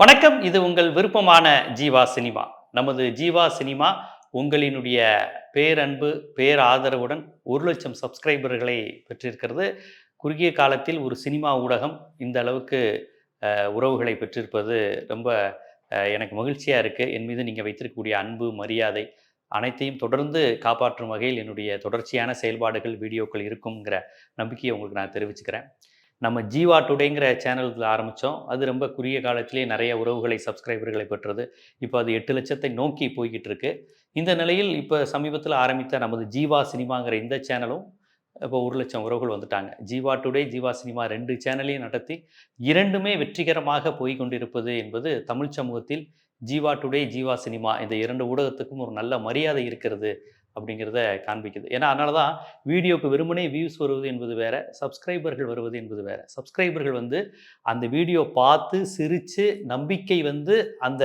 வணக்கம். இது உங்கள் விருப்பமான ஜீவா சினிமா. நமது ஜீவா சினிமா உங்களினுடைய பேரன்பு பேராதரவுடன் ஒரு லட்சம் சப்ஸ்கிரைபர்களை பெற்றிருக்கிறது. குறுகிய காலத்தில் ஒரு சினிமா ஊடகம் இந்த அளவுக்கு உறவுகளை பெற்றிருப்பது ரொம்ப எனக்கு மகிழ்ச்சியாக இருக்குது என் மீது நீங்கள் வைத்திருக்கக்கூடிய அன்பு மரியாதை அனைத்தையும் தொடர்ந்து காப்பாற்றும் வகையில் என்னுடைய தொடர்ச்சியான செயல்பாடுகள் வீடியோக்கள் இருக்குங்கிற நம்பிக்கையை உங்களுக்கு நான் தெரிவிச்சுக்கிறேன். நம்ம ஜீவா டுடேங்கிற சேனலில் ஆரம்பித்தோம் அது ரொம்ப குறுகிய காலத்திலே நிறைய உறவுகளை சப்ஸ்கிரைபர்களை பெற்றது. இப்போ அது எட்டு லட்சத்தை நோக்கி போய்கிட்டு இருக்கு. இந்த நிலையில் இப்போ சமீபத்தில் ஆரம்பித்த நமது ஜீவா சினிமாங்கிற இந்த சேனலும் இப்போ ஒரு லட்சம் உறவுகள் வந்துட்டாங்க. ஜீவா டுடே ஜீவா சினிமா ரெண்டு சேனலையும் நடத்தி இரண்டுமே வெற்றிகரமாக போய் கொண்டிருப்பது என்பது தமிழ் சமூகத்தில் ஜீவா டுடே ஜீவா சினிமா இந்த இரண்டு ஊடகத்துக்கும் ஒரு நல்ல மரியாதை இருக்கிறது அப்படிங்கிறத காண்பிக்குது. ஏன்னா அதனால தான் வீடியோக்கு வெறுமனே வியூஸ் வருவது என்பது வேறு சப்ஸ்கிரைபர்கள் வருவது என்பது வேறு. சப்ஸ்கிரைபர்கள் வந்து அந்த வீடியோ பார்த்து சிரித்து நம்பிக்கை வந்து அந்த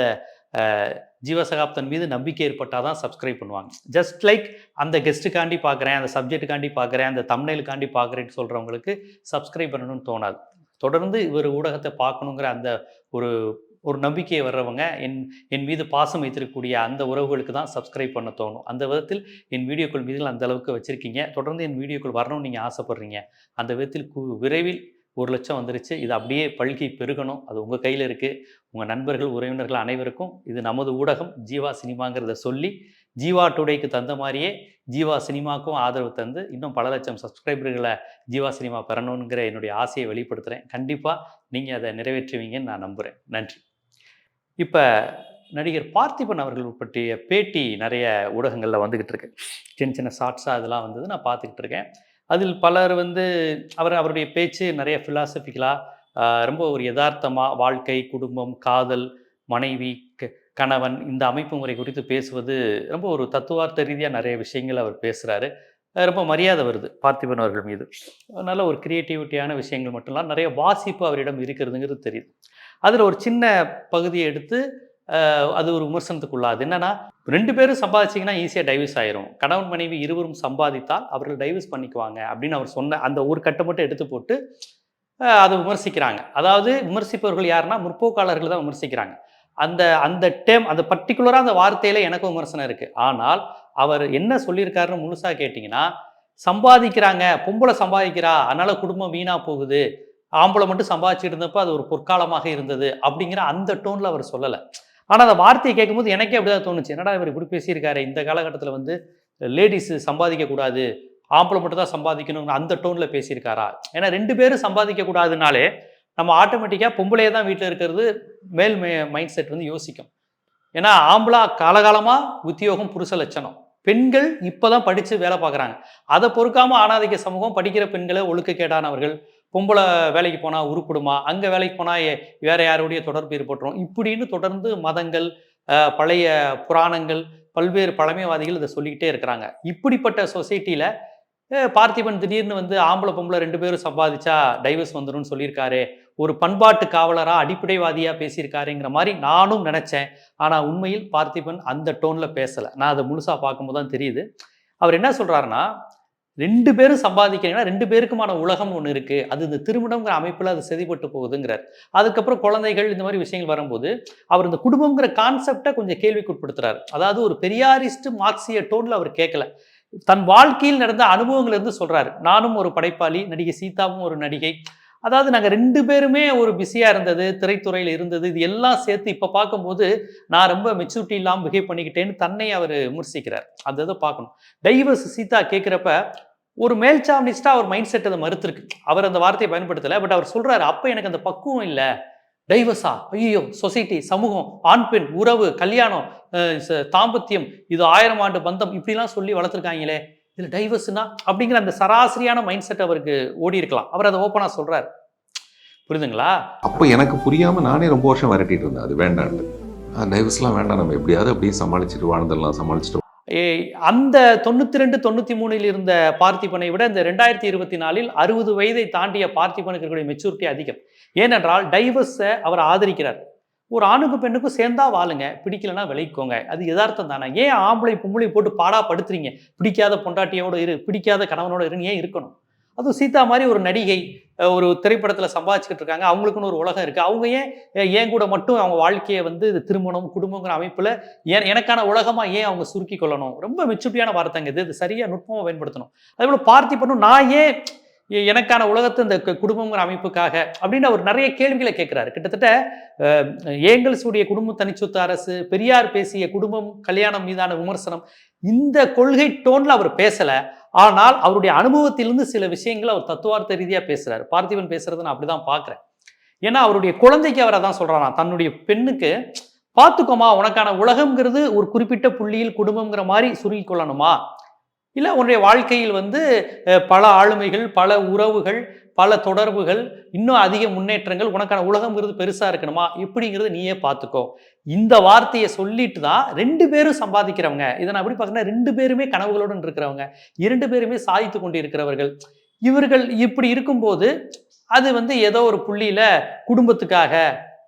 ஜீவசகாப்தன் மீது நம்பிக்கை ஏற்பட்டால் தான் சப்ஸ்கிரைப் பண்ணுவாங்க. ஜஸ்ட் லைக் அந்த கெஸ்ட்டுக்காண்டி பார்க்குறேன் அந்த சப்ஜெக்ட்டுக்காண்டி பார்க்குறேன் அந்த தம்னைலுக்காண்டி பார்க்குறேன்னு சொல்கிறவங்களுக்கு சப்ஸ்கிரைப் பண்ணணும்னு தோணாது. தொடர்ந்து இவர் ஊடகத்தை பார்க்கணுங்கிற அந்த ஒரு ஒரு நம்பிக்கையை வர்றவங்க என் என் மீது பாசம் வைத்திருக்கக்கூடிய அந்த உறவுகளுக்கு தான் சப்ஸ்கிரைப் பண்ண தோணும். அந்த விதத்தில் என் வீடியோக்கள் மீது அந்த அளவுக்கு வச்சுருக்கீங்க. தொடர்ந்து என் வீடியோக்கள் வரணும்னு நீங்கள் ஆசைப்பட்றீங்க. அந்த விதத்தில் கு- விரைவில் ஒரு லட்சம் வந்துருச்சு. இது அப்படியே பல்கி பெருகணும். அது உங்கள் கையில் இருக்குது உங்கள் நண்பர்கள் உறவினர்கள் அனைவருக்கும் இது நமது ஊடகம் ஜீவா சினிமாங்கிறத சொல்லி ஜீவா டுடேக்கு தந்த மாதிரியே ஜீவா சினிமாக்கும் ஆதரவு தந்து இன்னும் பல லட்சம் சப்ஸ்கிரைபர்களை ஜீவா சினிமா பெறணுங்கிற என்னுடைய ஆசையை வெளிப்படுத்துகிறேன் கண்டிப்பாக நீங்கள் அதை நிறைவேற்றுவீங்கன்னு நான் நம்புகிறேன் நன்றி. இப்போ நடிகர் பார்த்திபன் அவர்கள் பற்றிய பேட்டி நிறைய ஊடகங்களில் வந்துக்கிட்டு இருக்கு. சின்ன சின்ன ஷார்ட்ஸாக இதெல்லாம் வந்தது நான் பார்த்துக்கிட்டு இருக்கேன். அதில் பலர் வந்து அவர் அவருடைய பேச்சு நிறைய ஃபிலாசபிக்கலாக ரொம்ப ஒரு யதார்த்தமாக வாழ்க்கை குடும்பம் காதல் மனைவி க- கணவன் இந்த அமைப்பு முறை குறித்து பேசுவது ரொம்ப ஒரு தத்துவார்த்த ரீதியாக நிறைய விஷயங்கள் அவர் பேசுகிறாரு ரொம்ப மரியாதை வருது பார்த்திபன் அவர்கள் மீது. நல்ல ஒரு கிரியேட்டிவிட்டியான விஷயங்கள் மட்டும் நிறைய வாசிப்பு அவரிடம் இருக்கிறதுங்கிறது தெரியுது. அதில் ஒரு சின்ன பகுதியை எடுத்து அது ஒரு விமர்சனத்துக்குள்ளாது என்னன்னா ரெண்டு பேரும் சம்பாதிச்சிங்கன்னா ஈஸியாக டைவர்ஸ் ஆயிரும். கணவன் மனைவி இருவரும் சம்பாதித்தால் அவர்கள் டைவர்ஸ் பண்ணிக்குவாங்க அப்படின்னு அவர் சொன்ன அந்த ஒரு கட்டை மட்டும் எடுத்து போட்டு அதை விமர்சிக்கிறாங்க. அதாவது விமர்சிப்பவர்கள் யாருன்னா முற்போக்காளர்கள் தான் விமர்சிக்கிறாங்க. அந்த அந்த டேம் அந்த பர்டிகுலராக அந்த வார்த்தையில எனக்கும் விமர்சனம் இருக்குது ஆனால் அவர் என்ன சொல்லியிருக்காருன்னு முழுசாக கேட்டிங்கன்னா சம்பாதிக்கிறாங்க பொம்பளை சம்பாதிக்கிறா அதனால குடும்பம் வீணாக போகுது ஆம்பளை மட்டும் சம்பாதிச்சுட்டு இருந்தப்போ அது ஒரு பொற்காலமாக இருந்தது அப்படிங்கிற அந்த டோனில் அவர் சொல்லலை. ஆனால் அந்த வார்த்தையை கேட்கும்போது எனக்கே அப்படிதான் தோணுச்சு. என்னடா இவர் இப்படி பேசியிருக்காரு? இந்த காலகட்டத்தில் வந்து லேடிஸ் சம்பாதிக்கக்கூடாது ஆம்பளை மட்டும் தான் சம்பாதிக்கணும்னு அந்த டோனில் பேசியிருக்காரா? ஏன்னா ரெண்டு பேரும் சம்பாதிக்கக்கூடாதுனாலே நம்ம ஆட்டோமேட்டிக்காக பொம்பளையே தான் வீட்டில் இருக்கிறது மேல் மைண்ட் செட் வந்து யோசிக்கும். ஏன்னா ஆம்பளா காலகாலமாக உத்தியோகம் புருஷ லட்சணம். பெண்கள் இப்போ தான் படித்து வேலை பார்க்குறாங்க. அதை பொறுக்காமல் ஆணாதிக்க சமூகம் படிக்கிற பெண்களை ஒழுக்கக்கேடானவர்கள் பொம்பளை வேலைக்கு போனால் உருப்படுமா? அங்கே வேலைக்கு போனால் வேற யாருடைய தொடர்பு ஏற்பட்டுரும்? இப்படின்னு தொடர்ந்து மதங்கள் பழைய புராணங்கள் பல்வேறு பழமைவாதிகள் இதை சொல்லிக்கிட்டே இருக்கிறாங்க. இப்படிப்பட்ட சொசைட்டியில் பார்த்திபன் திடீர்னு வந்து ஆம்பளை பொம்பளை ரெண்டு பேரும் சம்பாதிச்சா டைவர்ஸ் வந்துடும் சொல்லியிருக்காரு. ஒரு பண்பாட்டு காவலராக அடிப்படைவாதியாக பேசியிருக்காருங்கிற மாதிரி நானும் நினச்சேன். ஆனால் உண்மையில் பார்த்திபன் அந்த டோனில் பேசலை. நான் அதை முழுசாக பார்க்கும்போது தான் தெரியுது. அவர் என்ன சொல்கிறாருன்னா ரெண்டு பேரும் சம்பாதிக்கிறீங்கன்னா ரெண்டு பேருக்குமான உலகம் ஒன்று இருக்குது அது இந்த திருமணங்கிற அமைப்பில் அது செதிப்பட்டு போகுதுங்கிறார். அதுக்கப்புறம் குழந்தைகள் இந்த மாதிரி விஷயங்கள் வரும்போது அவர் இந்த குடும்பங்கிற கான்செப்டை கொஞ்சம் கேள்விக்குட்படுத்துறாரு அதாவது ஒரு பெரியாரிஸ்ட் மார்க்சிய டோனில் அவர் கேட்கல. தன் வாழ்க்கையில் நடந்த அனுபவங்கள் இருந்து சொல்றாரு. நானும் ஒரு படைப்பாளி நடிகை சீதாவும் ஒரு நடிகை. அதாவது நாங்கள் ரெண்டு பேருமே ஒரு பிஸியாக இருந்தது திரைத்துறையில் இருந்தது இது எல்லாம் சேர்த்து இப்போ பார்க்கும்போது நான் ரொம்ப மெச்சூரிட்டி இல்லாமல் பிஹேவ் பண்ணிக்கிட்டேன்னு தன்னை அவர் விமர்சிக்கிறார். அந்த இதை பார்க்கணும். டைவர்ஸ் சீதா கேட்குறப்ப ஒரு மேல்சாமினிஸ்டாக அவர் மைண்ட் செட் அதை மறுத்துருக்கு. அவர் அந்த வார்த்தையை பயன்படுத்தலை பட் அவர் சொல்றாரு அப்போ எனக்கு அந்த பக்குவம் இல்லை. டைவர்ஸா ஐயோ சொசைட்டி சமூகம் ஆண் பெண் உறவு கல்யாணம் தாம்பத்தியம் இது ஆயிரம் ஆண்டு பந்தம் இப்படிலாம் சொல்லி வளர்த்துருக்காங்களே. இதில் டைவர்ஸ்னா அப்படிங்கிற அந்த சராசரியான மைண்ட் செட் அவருக்கு ஓடி இருக்கலாம். அவர் அதை ஓப்பனாக சொல்றாரு. புரியுதுங்களா? அப்போ எனக்கு புரியாம நானே ரொம்ப வருஷம் விரட்டிட்டு இருந்தேன். அது வேண்டான்ட்டு. டைவர்ஸ்லாம் வேண்டாம். நம்ம எப்படியாவது அப்படியே சமாளிச்சுட்டு வாழ்ந்துடலாம் சமாளிச்சுட்டு அந்த தொண்ணூத்தி ரெண்டு தொண்ணூத்தி மூணில் இருந்த பார்த்திபனை விட இந்த ரெண்டாயிரத்தி இருபத்தி நாலில் அறுபது வயதை தாண்டிய பார்த்திபனுக்கு இருக்கக்கூடிய மெச்சூரிட்டி அதிகம். ஏனென்றால் டைவர்ஸை அவர் ஆதரிக்கிறார். ஒரு ஆணுக்கும் பெண்ணுக்கும் சேர்ந்தா வாழுங்க பிடிக்கலன்னா விளைக்கோங்க அது யதார்த்தம் தானே. ஏன் ஆம்பளை பொம்பளை போட்டு பாடா படுத்துறீங்க? பிடிக்காத பொண்டாட்டியோட இரு பிடிக்காத கணவனோட இருன்னு ஏன் இருக்கணும்? அதுவும் சீதா மாதிரி ஒரு நடிகை ஒரு திரைப்படத்தில் சம்பாதிச்சுக்கிட்டு இருக்காங்க. அவங்களுக்குன்னு ஒரு உலகம் இருக்குது அவங்க ஏன் ஏன் கூட மட்டும் அவங்க வாழ்க்கையை வந்து இது திருமணம் குடும்பங்கிற அமைப்பில் ஏன் எனக்கான உலகமாக ஏன் அவங்க சுருக்கி கொள்ளணும்? ரொம்ப மெச்சூரிட்டியான வார்த்தைங்க இது. இது சரியாக நுட்பமாக பயன்படுத்தணும். அதே போல் பண்ணணும் நான் ஏன் எனக்கான உலகத்து இந்த குடும்பங்கிற அமைப்புக்காக அப்படின்னு அவர் நிறைய கேள்விகளை கேட்குறாரு. கிட்டத்தட்ட அஹ், ஏங்கல்ஸுடைய குடும்ப தனிச்சொத்து அரசு பெரியார் பேசிய குடும்பம் கல்யாணம் மீதான விமர்சனம் இந்த கொள்கை டோன்ல அவர் பேசல. ஆனால் அவருடைய அனுபவத்திலிருந்து சில விஷயங்கள் அவர் தத்துவார்த்த ரீதியா பேசுறாரு. பார்த்திபன் பேசுறதை நான் அப்படிதான் பார்க்குறேன் ஏன்னா அவருடைய குழந்தைக்கு அவர் அதான் சொல்றாராம். தன்னுடைய பெண்ணுக்கு பார்த்துக்கோமா உனக்கான உலகம்ங்கிறது ஒரு குறிப்பிட்ட புள்ளியில் குடும்பம்ங்கிற மாதிரி சுருங்கி கொள்ளணுமா? இல்லை உன்னுடைய வாழ்க்கையில் வந்து பல ஆளுமைகள் பல உறவுகள் பல தொடர்புகள் இன்னும் அதிக முன்னேற்றங்கள் உனக்கான உலகம்ங்கிறது பெருசாக இருக்கணுமா? இப்படிங்கிறது நீயே பார்த்துக்கோ. இந்த வார்த்தையை சொல்லிட்டு தான் ரெண்டு பேரும் சம்பாதிக்கிறவங்க. இதை நான் எப்படி பார்க்கறேன்னா ரெண்டு பேருமே கனவுகளுடன் இருக்கிறவங்க. இரண்டு பேருமே சாதித்து கொண்டு இருக்கிறவர்கள் இவர்கள் இப்படி இருக்கும்போது அது வந்து ஏதோ ஒரு புள்ளியில் குடும்பத்துக்காக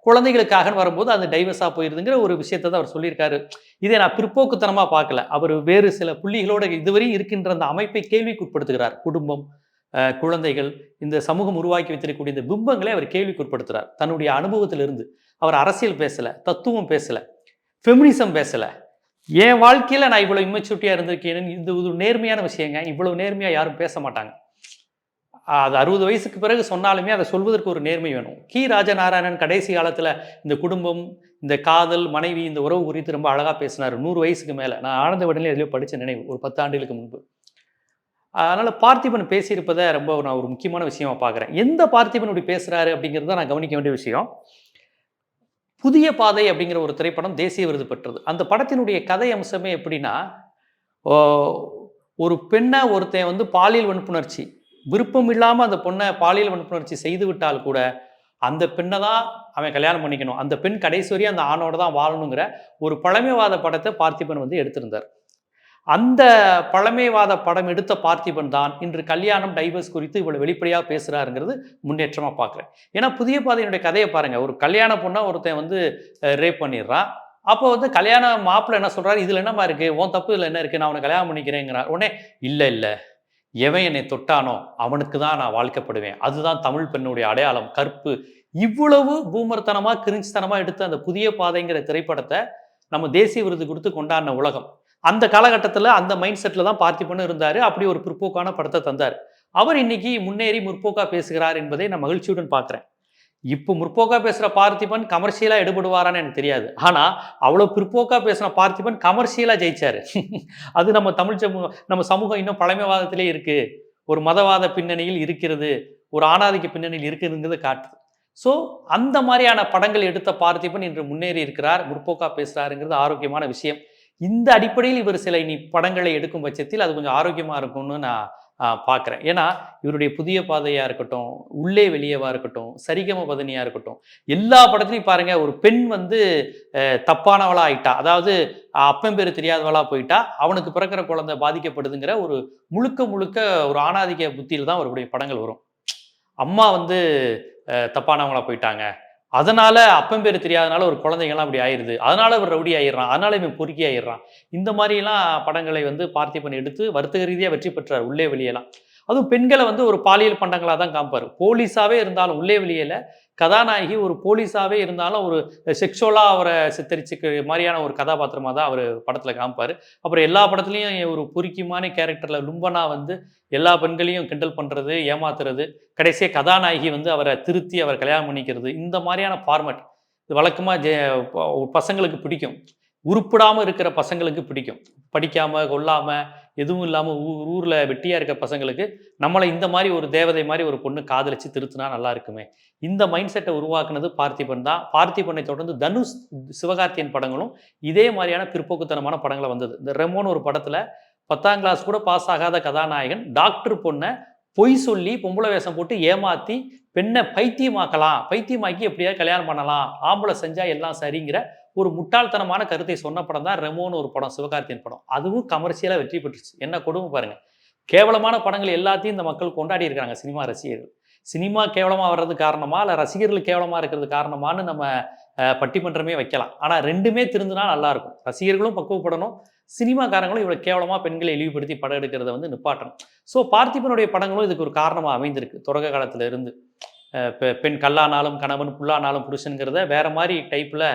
குழந்தைகளுக்காகன்னு வரும்போது அது டைவர்ஸாக போயிருதுங்கிற ஒரு விஷயத்தை தான் அவர் சொல்லியிருக்காரு. இதை நான் பிற்போக்குத்தனமாக பார்க்கல. அவர் வேறு சில புள்ளிகளோட இதுவரையும் இருக்கின்ற அந்த அமைப்பை கேள்விக்குட்படுத்துகிறார். குடும்பம் குழந்தைகள் இந்த சமூகம் உருவாக்கி வைத்திருக்கக்கூடிய இந்த பிம்பங்களை அவர் கேள்விக்குட்படுத்துகிறார் தன்னுடைய அனுபவத்திலிருந்து அவர் அரசியல் பேசலை தத்துவம் பேசலை ஃபெமினிசம் பேசலை. என் வாழ்க்கையில் நான் இவ்வளோ இம்மெச்சூரிட்டியாக இருந்திருக்கேன்னு இது ஒரு நேர்மையான விஷயங்க. இவ்வளோ நேர்மையாக யாரும் பேச மாட்டாங்க. அது அறுபது வயசுக்கு பிறகு சொன்னாலுமே அதை சொல்வதற்கு ஒரு நேர்மை வேணும். கி. ராஜநாராயணன் கடைசி காலத்தில் இந்த குடும்பம் இந்த காதல் மனைவி இந்த உறவு குறித்து ரொம்ப அழகாக பேசினார். நூறு வயசுக்கு மேலே. நான் ஆனந்த உடனே எதுலையோ படித்த நினைவு. ஒரு பத்து ஆண்டுகளுக்கு முன்பு. அதனால் பார்த்திபன் பேசியிருப்பதை ரொம்ப நான் ஒரு முக்கியமான விஷயமா பார்க்குறேன். எந்த பார்த்திபன் இப்படி பேசுகிறாரு அப்படிங்கிறது தான் நான் கவனிக்க வேண்டிய விஷயம். புதிய பாதை அப்படிங்கிற ஒரு திரைப்படம் தேசிய விருது பெற்றது. அந்த படத்தினுடைய கதை அம்சமே எப்படின்னா ஒரு பெண்ணை ஒருத்தன் வந்து பாலியல் வன்புணர்ச்சி விருப்பம் இல்லாமல் அந்த பொண்ணை பாலியல் வன்புணர்ச்சி செய்து விட்டால் கூட அந்த பெண்ணை தான் அவன் கல்யாணம் பண்ணிக்கணும். அந்த பெண் கடைசி வரையும் அந்த ஆணோட தான் வாழணுங்கிற ஒரு பழமைவாத படத்தை பார்த்திபன் வந்து எடுத்திருந்தார். அந்த பழமைவாத படம் எடுத்த பார்த்திபன் தான் இன்று கல்யாணம் டைவர்ஸ் குறித்து இவ்வளவு வெளிப்படையாக பேசுறாருங்கிறது முன்னேற்றமாக பார்க்குறேன். ஏன்னா புதிய பாதையினுடைய கதையை பாருங்கள் ஒரு கல்யாண பொண்ணை ஒருத்தன் வந்து ரேப் பண்ணிடுறான். அப்போ வந்து கல்யாண மாப்பிள்ளை என்ன சொல்கிறாரு இதில் என்னமா இருக்குது உன் தப்பு இதில் என்ன இருக்குது நான் அவனை கல்யாணம் பண்ணிக்கிறேங்கிறான் உடனே இல்லை இல்லை. எவன் என்னை தொட்டானோ அவனுக்கு தான் நான் வாழ்க்கப்படுவேன். அதுதான் தமிழ் பெண்ணுடைய அடையாளம். கற்பு இவ்வளவு பூமர்த்தனமா கிரிஞ்சித்தனமா எடுத்த அந்த புதிய பாதைங்கிற திரைப்படத்தை நம்ம தேசிய விருது கொடுத்து கொண்டாடின உலகம். அந்த காலகட்டத்தில் அந்த மைண்ட் செட்டில் தான் பார்த்திபன் இருந்தார். அப்படி ஒரு பிற்போக்கான படத்தை தந்தார். அவர் இன்னைக்கு முன்னேறி முற்போக்கா பேசுகிறார் என்பதை நான் மகிழ்ச்சியுடன் பார்க்குறேன். இப்போ முற்போக்கா பேசுகிற பார்த்திபன் கமர்ஷியலாக எடுபடுவாரான்னு எனக்கு தெரியாது. ஆனால் அவ்வளோ பிற்போக்காக பேசுகிற பார்த்திபன் கமர்ஷியலாக ஜெயிச்சார். அது நம்ம தமிழ் சமூகம் நம்ம சமூகம் இன்னும் பழமைவாதத்திலே இருக்குது ஒரு மதவாத பின்னணியில் இருக்கிறது ஒரு ஆணாதிக்க பின்னணியில் இருக்குதுங்கிறது காட்டுது. ஸோ அந்த மாதிரியான படங்கள் எடுத்த பார்த்திபன் இன்று முன்னேறி இருக்கிறார் முற்போக்கா பேசுகிறாருங்கிறது ஆரோக்கியமான விஷயம். இந்த அடிப்படையில் இவர் சில இனி படங்களை எடுக்கும் பட்சத்தில் அது கொஞ்சம் ஆரோக்கியமாக இருக்கும்னு நான் பார்க்குறேன் ஏன்னா இவருடைய புதிய பாதையாக இருக்கட்டும் உள்ளே வெளியேவா இருக்கட்டும் சரிகம பதனியாக இருக்கட்டும் எல்லா படத்துலையும் பாருங்க ஒரு பெண் வந்து தப்பானவளா ஆயிட்டா. அதாவது அப்பம் பேர் தெரியாதவளா போயிட்டா அவனுக்கு பிறக்கிற குழந்தை பாதிக்கப்படுதுங்கிற ஒரு முழுக்க முழுக்க ஒரு ஆணாதிக்க புத்தியில் தான் அவருடைய படங்கள் வரும். அம்மா வந்து தப்பானவங்களா போயிட்டாங்க. அதனால அப்பம் பேர் தெரியாதனால ஒரு குழந்தைங்கெல்லாம் அப்படி ஆயிடுது அதனால இவர் ரவுடி ஆயிடுறான். அதனால இவன் பொறுக்கி ஆயிடுறான். இந்த மாதிரிலாம் படங்களை வந்து பார்த்திபன் எடுத்து வர்த்தக ரீதியாக வெற்றி பெற்றார் உள்ளே வெளியெல்லாம் அதுவும் பெண்களை வந்து ஒரு பாலியல் பண்டங்களாக தான் காமிப்பார். போலீஸாகவே இருந்தாலும் உள்ளே வெளியில் கதாநாயகி ஒரு போலீஸாகவே இருந்தாலும் ஒரு செக்ஷுவலாக அவரை சித்தரிச்சுக்க மாதிரியான ஒரு கதாபாத்திரமாக தான் அவர் படத்தில் காமிப்பார். அப்புறம் எல்லா படத்துலையும் ஒரு பொறுக்கியமான கேரக்டரில் லும்பனா வந்து எல்லா பெண்களையும் கிண்டல் பண்ணுறது ஏமாத்துறது கடைசியாக கதாநாயகி வந்து அவரை திருத்தி அவர் கல்யாணம் பண்ணிக்கிறது இந்த மாதிரியான ஃபார்மெட் இது வழக்கமாக ஜெ பசங்களுக்கு பிடிக்கும். உருப்பிடாமல் இருக்கிற பசங்களுக்கு பிடிக்கும். படிக்காமல் கொல்லாமல் எதுவும் இல்லாமல் ஊர் ஊரில் வெட்டியாக இருக்க பசங்களுக்கு நம்மளை இந்த மாதிரி ஒரு தேவதை மாதிரி ஒரு பொண்ணு காதலிச்சு திருத்தினா நல்லா இருக்குமே. இந்த மைண்ட் செட்டை உருவாக்குனது பார்த்திபன் தான். பார்த்திபனை தொடர்ந்து தனுஷ் சிவகார்த்தியன் படங்களும் இதே மாதிரியான பிற்போக்குத்தனமான படங்களை வந்தது. இந்த ரெமோன் ஒரு படத்தில் பத்தாம் கிளாஸ் கூட பாஸ் ஆகாத கதாநாயகன் டாக்டர் பொண்ணை பொய் சொல்லி பொம்பளை வேஷம் போட்டு ஏமாற்றி பெண்ணை பைத்தியமாக்கலாம். பைத்தியமாக்கி எப்படியாவது கல்யாணம் பண்ணலாம். ஆம்பளை செஞ்சால் எல்லாம் சரிங்கிற ஒரு முட்டாள்தனமான கருத்தை சொன்ன படம் தான் ரெமோன்னு ஒரு படம் சிவகார்த்தியன் படம். அதுவும் கமர்ஷியலாக வெற்றி பெற்றுச்சு. என்ன கொடுமை பாருங்க. கேவலமான படங்கள் எல்லாத்தையும் இந்த மக்கள் கொண்டாடி இருக்காங்க சினிமா ரசிகர்கள். சினிமா கேவலமாக வர்றது காரணமா இல்லை ரசிகர்கள் கேவலமாக இருக்கிறது காரணமான்னு நம்ம பட்டிமன்றமே வைக்கலாம். ஆனால் ரெண்டுமே திருந்தினா நல்லாயிருக்கும் ரசிகர்களும் பக்குவப்படணும். சினிமாக்காரங்களும் இவ்வளோ கேவலமாக பெண்களை இழிவுபடுத்தி படம் எடுக்கிறத வந்து நிப்பாட்டணும். ஸோ பார்த்திபனுடைய படங்களும் இதுக்கு ஒரு காரணமாக அமைந்திருக்கு. தொடக்க காலத்தில் இருந்து பெண் கல்லானாலும் கணவன் புல்லானாலும் புருஷனுங்கிறத வேற மாதிரி டைப்பில்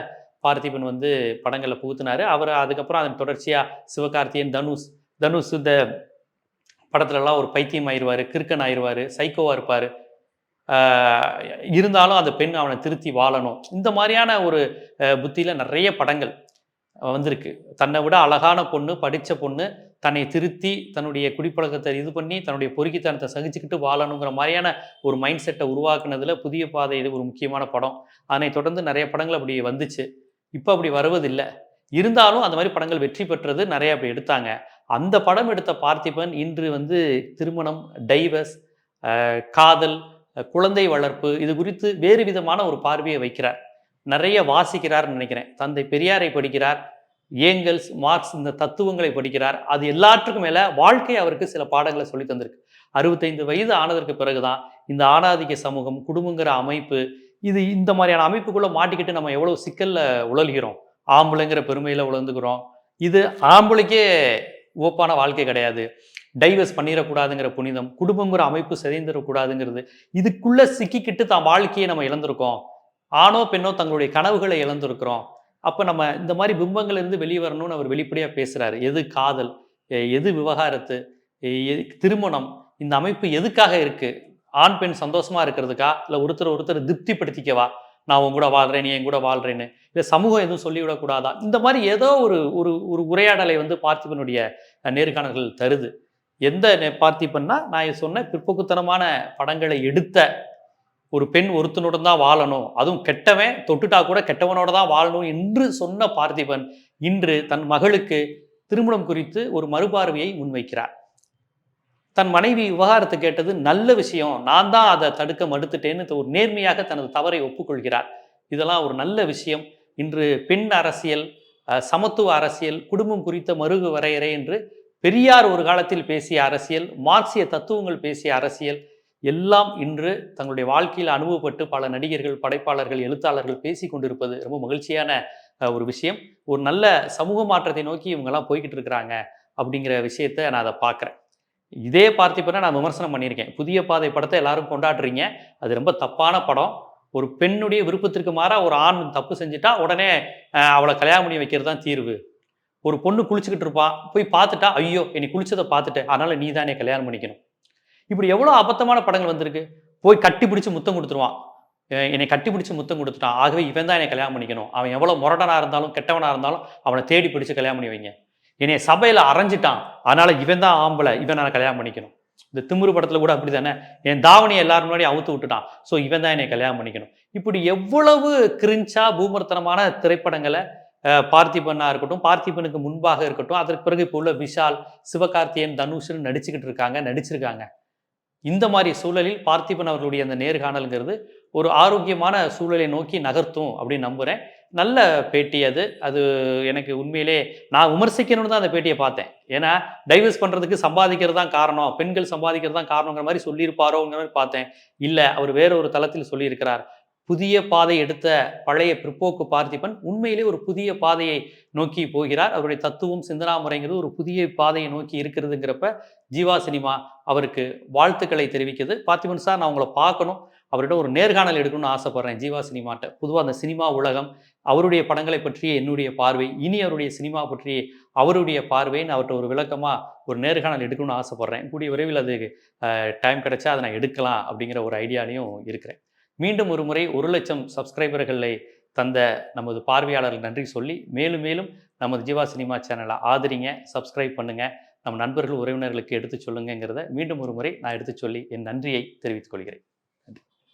பார்த்திபன் வந்து படங்களில் புகுத்தினாரு. அவர் அதுக்கப்புறம் அதன் தொடர்ச்சியாக சிவகார்த்தியன் தனுஷ் தனுஷ் இந்த படத்துலலாம் ஒரு பைத்தியம் ஆயிடுவார் கிறுக்கன் ஆயிடுவார் சைக்கோவாக இருப்பார். இருந்தாலும் அந்த பெண் அவனை திருத்தி வாழணும். இந்த மாதிரியான ஒரு புத்தியில் நிறைய படங்கள் வந்திருக்கு. தன்னை விட அழகான பொண்ணு படித்த பொண்ணு தன்னை திருத்தி தன்னுடைய குடிப்பழக்கத்தை இது பண்ணி தன்னுடைய பொறுக்கித்தனத்தை சகிச்சுக்கிட்டு வாழணுங்கிற மாதிரியான ஒரு மைண்ட் செட்டை உருவாக்குனதில் புதிய பாதை இது ஒரு முக்கியமான படம். அதனை தொடர்ந்து நிறைய படங்கள் அப்படி வந்துச்சு. இப்போ அப்படி வருவதில்லை. இருந்தாலும் அந்த மாதிரி படங்கள் வெற்றி பெற்றது நிறைய அப்படி எடுத்தாங்க. அந்த படம் எடுத்த பார்த்திபன் இன்று வந்து திருமணம் டைவர்ஸ் காதல் குழந்தை வளர்ப்பு இது குறித்து வேறு விதமான ஒரு பார்வையை வைக்கிறார். நிறைய வாசிக்கிறார்னு நினைக்கிறேன். தந்தை பெரியாரை படிக்கிறார் ஏங்கல்ஸ் மார்க்ஸ் இந்த தத்துவங்களை படிக்கிறார். அது எல்லாற்றுக்கும் மேலே வாழ்க்கை அவருக்கு சில பாடங்களை சொல்லி தந்திருக்கு. அறுபத்தைந்து வயது ஆனதற்கு பிறகுதான் இந்த ஆணாதிக்க சமூகம் குடும்பங்கிற அமைப்பு இது இந்த மாதிரியான அமைப்புக்குள்ளே மாட்டிக்கிட்டு நம்ம எவ்வளோ சிக்கலில் உழல்கிறோம்? ஆம்பளைங்கிற பெருமையில் உழந்துக்கிறோம். இது ஆம்பளைக்கே ஓப்பான வாழ்க்கை கிடையாது. டைவர்ஸ் பண்ணிடக்கூடாதுங்கிற புனிதம் குடும்பங்கிற அமைப்பு சிதைந்துடக்கூடாதுங்கிறது இதுக்குள்ளே சிக்கிக்கிட்டு தான் வாழ்க்கையை நம்ம இழந்திருக்கோம். ஆணோ பெண்ணோ தங்களுடைய கனவுகளை இழந்திருக்கிறோம். அப்போ நம்ம இந்த மாதிரி பிம்பங்கள்லேருந்து வெளியே வரணும்னு அவர் வெளிப்படையாக பேசுகிறாரு எது காதல்? எது விவகாரத்து? எ- திருமணம்? இந்த அமைப்பு எதுக்காக இருக்குது ஆண் பெண் சந்தோஷமா இருக்கிறதுக்கா? இல்லை ஒருத்தர் ஒருத்தர் திருப்திப்படுத்திக்கவா? நான் உன் கூட வாழ்றேன் நீ என் கூட வாழ்றேன்னு. இல்லை சமூகம் எதுவும் சொல்லிவிடக்கூடாதா இந்த மாதிரி ஏதோ ஒரு ஒரு ஒரு உரையாடலை வந்து பார்த்திபனுடைய நேர்காணல்கள் தருது. எந்த நே- பார்த்திபன்னா நான் சொன்ன பிற்போக்குத்தனமான படங்களை எடுத்த ஒரு பெண் ஒருத்தனுடன் தான் வாழணும். அதுவும் கெட்டவன் தொட்டுட்டா கூட கெட்டவனோட தான் வாழணும் என்று சொன்ன பார்த்திபன் இன்று தன் மகளுக்கு திருமணம் குறித்து ஒரு மறுபார்வையை முன்வைக்கிறார். தன் மனைவி விவகாரத்தை கேட்டது நல்ல விஷயம். நான் தான் அதை தடுக்க மறுத்துட்டேன்னு ஒரு நேர்மையாக தனது தவறை ஒப்புக்கொள்கிறார். இதெல்லாம் ஒரு நல்ல விஷயம். இன்று பெண் அரசியல் சமத்துவ அரசியல் குடும்பம் குறித்த மருகு வரையறை என்று பெரியார் ஒரு காலத்தில் பேசிய அரசியல் மார்க்சிய தத்துவங்கள் பேசிய அரசியல் எல்லாம் இன்று தங்களுடைய வாழ்க்கையில் அனுபவப்பட்டு பல நடிகர்கள் படைப்பாளர்கள் எழுத்தாளர்கள் பேசி கொண்டிருப்பது ரொம்ப மகிழ்ச்சியான ஒரு விஷயம். ஒரு நல்ல சமூக மாற்றத்தை நோக்கி இவங்கெல்லாம் போய்கிட்டு இருக்கிறாங்க அப்படிங்கிற விஷயத்த நான் அதை பார்க்குறேன். இதே பார்த்திபனை நான் விமர்சனம் பண்ணியிருக்கேன். புதிய பாதை படத்தை எல்லாரும் கொண்டாடுறீங்க. அது ரொம்ப தப்பான படம். ஒரு பெண்ணுடைய விருப்பத்திற்கு மாறாக ஒரு ஆண் தப்பு செஞ்சுட்டா உடனே அவளை கல்யாணம் பண்ணி வைக்கிறது தான் தீர்வு. ஒரு பொண்ணு குளிச்சுக்கிட்டு இருப்பான் போய் பார்த்துட்டா ஐயோ என்னை குளிச்சதை பார்த்துட்டேன். அதனால் நீ தானே கல்யாணம் பண்ணிக்கணும். இப்படி எவ்வளோ அபத்தமான படங்கள் வந்திருக்கு. போய் கட்டி பிடிச்சி முத்தம் கொடுத்துருவான். என்னை கட்டி பிடிச்சி முத்தம் கொடுத்துட்டான். ஆகவே இவன் தான் என்னை கல்யாணம் பண்ணிக்கணும். அவன் எவ்வளோ முரடனாக இருந்தாலும் கெட்டவனாக இருந்தாலும் அவனை தேடி பிடிச்சி கல்யாணம் பண்ணி வைங்க. என்னைய சபையில் அரைஞ்சிட்டான். அதனால இவன் தான் ஆம்பளை இவன் நான் கல்யாணம் பண்ணிக்கணும். இந்த திமுரு படத்துல கூட அப்படி தானே என் தாவணியை எல்லாரும் முன்னாடி அவுத்து விட்டுட்டான். ஸோ இவன் தான் என்னை கல்யாணம் பண்ணிக்கணும். இப்படி எவ்வளவு கிரிஞ்சா பூமர்த்தனமான திரைப்படங்களை அஹ், பார்த்திபனா இருக்கட்டும் பார்த்திபனுக்கு முன்பாக இருக்கட்டும் அதற்கு பிறகு இப்போ உள்ள விஷால் சிவகார்த்தியன் தனுஷ்னு நடிச்சுக்கிட்டு இருக்காங்க நடிச்சிருக்காங்க. இந்த மாதிரி சூழலில் பார்த்திபன் அவர்களுடைய அந்த நேர்காணல்ங்கிறது ஒரு ஆரோக்கியமான சூழலை நோக்கி நகர்த்தும் அப்படின்னு நம்புகிறேன் நல்ல பேட்டி அது. அது எனக்கு உண்மையிலே நான் விமர்சிக்கணும்னு தான் அந்த பேட்டியை பார்த்தேன். ஏன்னா டைவர்ஸ் பண்ணுறதுக்கு சம்பாதிக்கிறது தான் காரணம். பெண்கள் சம்பாதிக்கிறது தான் காரணங்கிற மாதிரி சொல்லியிருப்பாரோங்கிற மாதிரி பார்த்தேன். இல்லை அவர் வேற ஒரு தளத்தில் சொல்லியிருக்கிறார். புதிய பாதை எடுத்த பழைய பிற்போக்கு பார்த்திபன் உண்மையிலே ஒரு புதிய பாதையை நோக்கி போகிறார். அவருடைய தத்துவம் சிந்தனா முறைங்கிறது ஒரு புதிய பாதையை நோக்கி இருக்கிறதுங்கிறப்ப ஜீவா சினிமா அவருக்கு வாழ்த்துக்களை தெரிவிக்குது. பார்த்திபன் சார் நான் உங்களை பார்க்கணும். அவர்கிட்ட ஒரு நேர்காணல் எடுக்கணும்னு ஆசைப்பட்றேன் ஜீவா சினிமாட்ட. பொதுவாக அந்த சினிமா உலகம் அவருடைய படங்களை பற்றிய என்னுடைய பார்வை இனி அவருடைய சினிமா பற்றிய அவருடைய பார்வைன்னு அவர்கிட்ட ஒரு விளக்கமாக ஒரு நேர்காணல் எடுக்கணும்னு ஆசைப்படுறேன். கூடிய விரைவில் அது டைம் கிடைச்சா அதை நான் எடுக்கலாம் அப்படிங்கிற ஒரு ஐடியாலையும் இருக்கிறேன். மீண்டும் ஒரு முறை ஒரு லட்சம் சப்ஸ்கிரைபர்களை தந்த நமது பார்வையாளர்கள் நன்றி சொல்லி மேலும் மேலும் நமது ஜீவா சினிமா சேனலை ஆதரிங்க சப்ஸ்கிரைப் பண்ணுங்கள் நம்ம நண்பர்கள் உறவினர்களுக்கு எடுத்து சொல்லுங்கிறத மீண்டும் ஒரு முறை நான் எடுத்து சொல்லி என் நன்றியை தெரிவித்துக் கொள்கிறேன்.